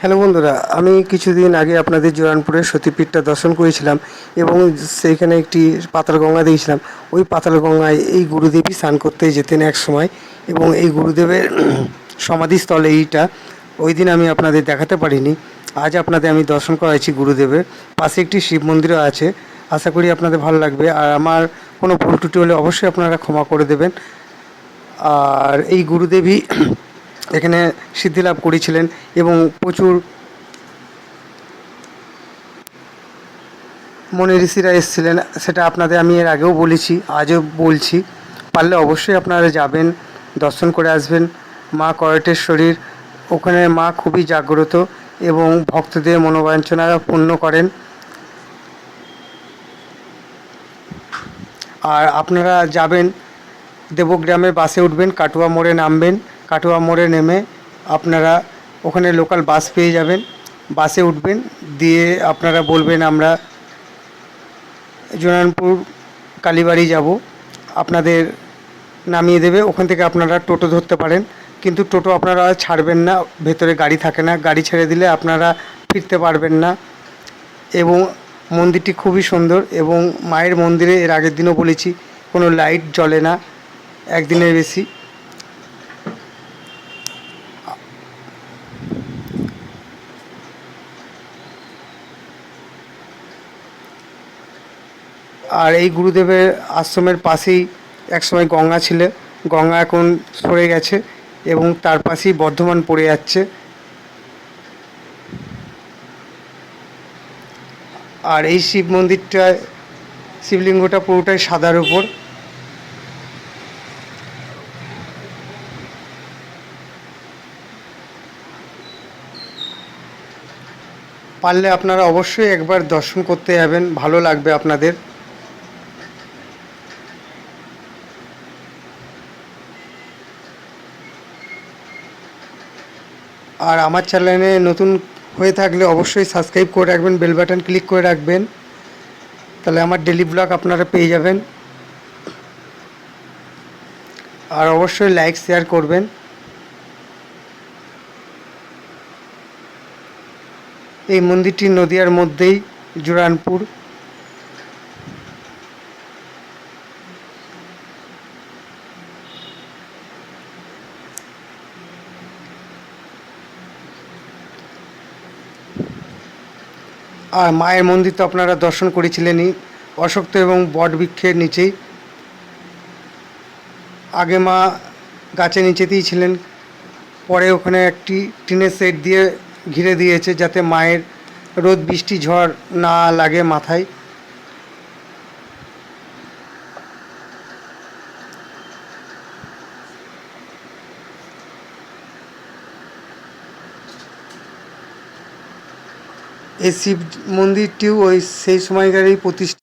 Hello বন্ধুরা, আমি কিছুদিন আগে আপনাদের জোরানপুরের সতীপীঠটা দর্শন করেছিলাম এবং সেইখানে একটি পাতাল গঙ্গা দিয়েছিলাম ওই পাতাল গঙ্গায় এই গুরুদেবী স্নান করতে যেতেন এক সময় এবং এই গুরুদেবের সমাধিস্থল এইটা। ওই দিন আমি আপনাদের দেখাতে পারিনি। আজ আপনাদের আমি দর্শন করাইছি গুরুদেবের। পাশে একটি শিব মন্দিরও আছে। আশা করি আপনাদের ভালো লাগবে। আর আমার কোনো ভুল ত্রুটি হলে অবশ্যই আপনারা ক্ষমা করে দেবেন। আর এই গুরুদেবই এখানে সিদ্ধি লাভ করেছিলেন এবং প্রচুর মনে ঋষিরা এসেছিলেন, সেটা আপনাদের আমি এর আগেও বলেছি, আজও বলছি। পারলে অবশ্যই আপনারা যাবেন, দর্শন করে আসবেন। মা করটেশ্বরীর ওখানে মা খুবই জাগ্রত এবং ভক্তদের মনোবাঞ্ছনা পূর্ণ করেন। আর আপনারা যাবেন দেবগ্রামের বাসে উঠবেন, কাটুয়া মোড়ে নামবেন। কাটুয়া মোড়ে নেমে আপনারা ওখানে লোকাল বাস পেয়ে যাবেন। বাসে উঠবেন, দিয়ে আপনারা বলবেন, আমরা জোনানপুর কালীবাড়ি যাব। আপনাদের নামিয়ে দেবে, ওখান থেকে আপনারা টোটো ধরতে পারেন। কিন্তু টোটো আপনারা ছাড়বেন না, ভেতরে গাড়ি থাকে না। গাড়ি ছেড়ে দিলে আপনারা ফিরতে পারবেন না। এবং মন্দিরটি খুবই সুন্দর এবং মায়ের মন্দিরে এর আগের দিনও বলেছি, কোনো লাইট জ্বলে না, একদিনের বেশি। আর এই গুরুদেবের আশ্রমের পাশেই একসময় গঙ্গা ছিল। গঙ্গা এখন সরে গেছে এবং তার পাশেই বর্ধমান পড়ে যাচ্ছে। আর এই শিব মন্দিরটা, শিবলিঙ্গটা পুরোটাই সাদার উপর। পারলে আপনারা অবশ্যই একবার দর্শন করতে যাবেন, ভালো লাগবে আপনাদের। আর আমার চ্যানেলে নতুন হয়ে থাকলে অবশ্যই সাবস্ক্রাইব করে রাখবেন বেল বাটন ক্লিক করে রাখবেন। তাহলে আমার ডেলি ব্লগ আপনারা পেয়ে যাবেন। আর অবশ্যই লাইক শেয়ার করবেন। এই মন্দিরটি নদিয়ার মধ্যেই, জুরানপুর। আর মায়ের মন্দির তো আপনারা দর্শন করেছিলেনই অশক্ত এবং বট বৃক্ষের নিচেই। আগে মা গাছের নিচেতেই ছিলেন, পরে ওখানে একটি টিনের সেট দিয়ে ঘিরে দিয়েছে যাতে মায়ের রোদ বৃষ্টি ঝড় না লাগে মাথায়। এই শিব মন্দিরটিও ওই সেই সময়কারই প্রতিষ্ঠা